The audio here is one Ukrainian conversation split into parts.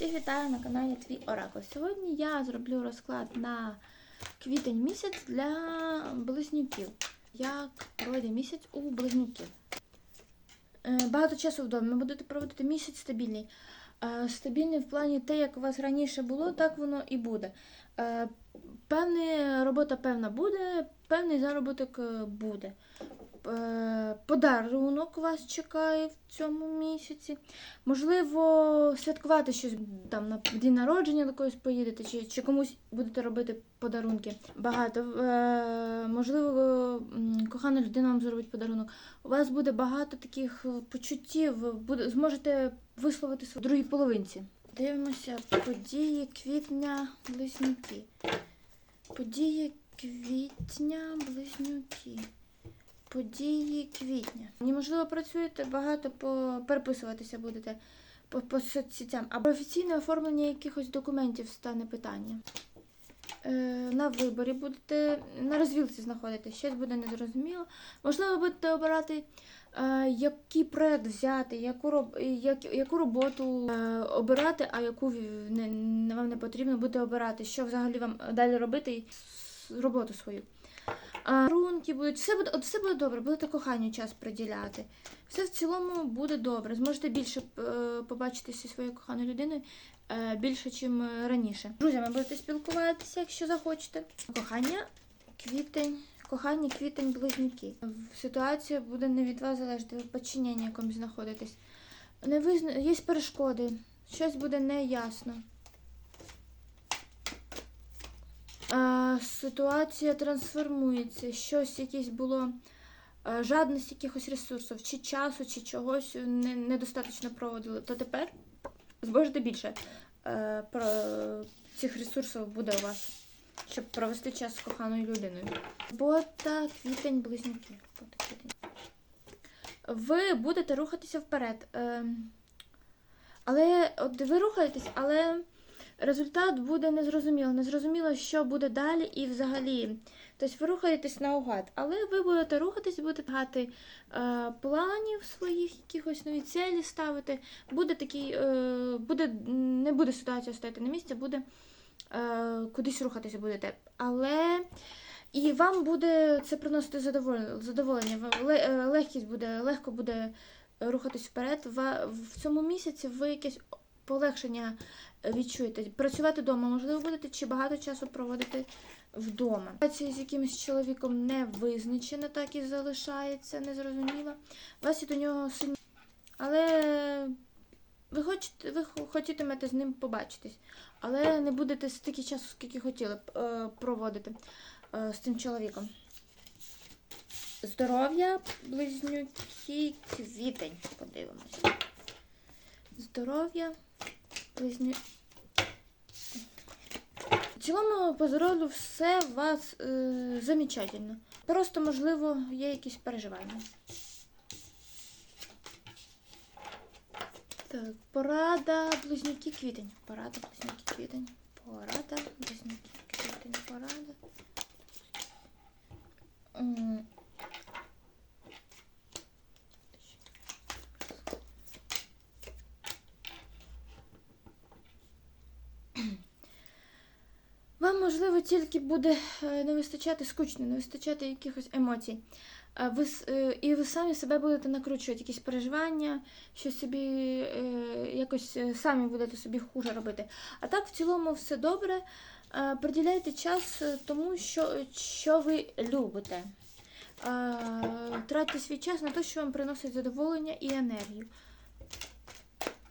Всіх вітаю на каналі Твій Оракул. Сьогодні я зроблю розклад на квітень місяць для близнюків. Як пройде місяць у близнюків. Е, Багато часу вдома. Ви будете проводити місяць стабільний. Е, Стабільний в плані те, як у вас раніше було, так воно і буде. Е, Певна робота певна буде, певний заробіток буде. Е, Подарунок вас чекає в цьому місяці. Можливо, святкувати щось там на день народження до когось поїдете, чи, чи комусь будете робити подарунки. Багато. Е, можливо, кохана людина вам зробить подарунок. У вас буде багато таких почуттів, буде, зможете висловити в другій половинці. Дивимося події квітня близнюки. Події квітня близнюки. Події квітня. Неможливо працюєте, багато по... переписуватися будете по, по соцсетям. Або офіційне оформлення якихось документів стане питання. Е, на виборі будете на розвілці знаходитесь, щось буде незрозуміло. Можливо, будете обирати, е, який проект взяти, яку, роб... як... яку роботу е, обирати, а яку не, не- вам не потрібно буде обирати, що взагалі вам далі робити роботу свою. Рунки будуть, все буде, от все буде добре, будете коханню час приділяти. Все в цілому буде добре. Зможете більше е, побачитися зі своєю коханою людиною е, більше, ніж раніше. Друзями будете спілкуватися, якщо захочете. Кохання, квітень, кохання, квітень, близнюки. Ситуація буде не від вас залежати, ви в подчиненні якомусь знаходитесь. Не визна... Є перешкоди, щось буде неясно. Е, ситуація трансформується, щось якесь було е, жадність якихось ресурсів, чи часу, чи чогось не, недостатньо проводили, то тепер зможете більше е, про цих ресурсів буде у вас, щоб провести час з коханою людиною. Робота, квітень, близнюки. Робота, квітень. Ви будете рухатися вперед. Е, але от ви рухаєтесь, але результат буде незрозуміло. Незрозуміло, що буде далі і взагалі. Тобто ви рухаєтесь наугад, але ви будете рухатись, будете гати е, планів своїх, якихось нові цілі ставити. Буде такий, е, буде, не буде ситуація стояти на місці, буде е, кудись рухатися будете. Але і вам буде це приносити задоволення. е, Легкість буде, легко буде рухатись вперед. В цьому місяці ви якесь полегшення відчуєте. Працювати вдома, можливо, будете чи багато часу проводити вдома. Ситуація з якимось чоловіком не визначена, так і залишається, незрозуміла. Вас і до нього сильні. Але ви хочете, ви хо- хотітимете з ним побачитись, але не будете стільки часу, скільки хотіли б е, проводити е, з цим чоловіком. Здоров'я, близнюки, квітень. Подивимось. Здоров'я, близню. В цілому по здоров'ю все у вас е, замечательно. Просто, можливо, є якісь переживання. Так, порада, близнюки, квітень. Порада, близнюки, квітень. Порада, близнюки, квітень, порада. Вам, можливо, тільки буде е, не вистачати скучно, не вистачати якихось емоцій. Ви, е, і ви самі себе будете накручувати, якісь переживання, що собі е, якось самі будете собі хуже робити. А так, в цілому, все добре. Приділяйте час тому, що, що ви любите. Тратьте свій час на те, що вам приносить задоволення і енергію.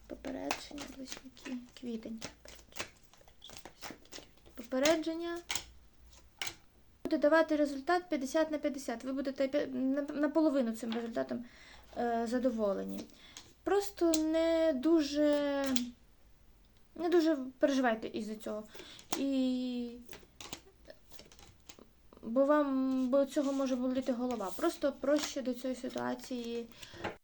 Попередження, близнюки, квітень. Попередження. Буде давати результат 50 на 50. Ви будете наполовину цим результатом е, задоволені. Просто не дуже, не дуже переживайте із-за цього. І бо вам бо цього може боліти голова. Просто проще до цієї ситуації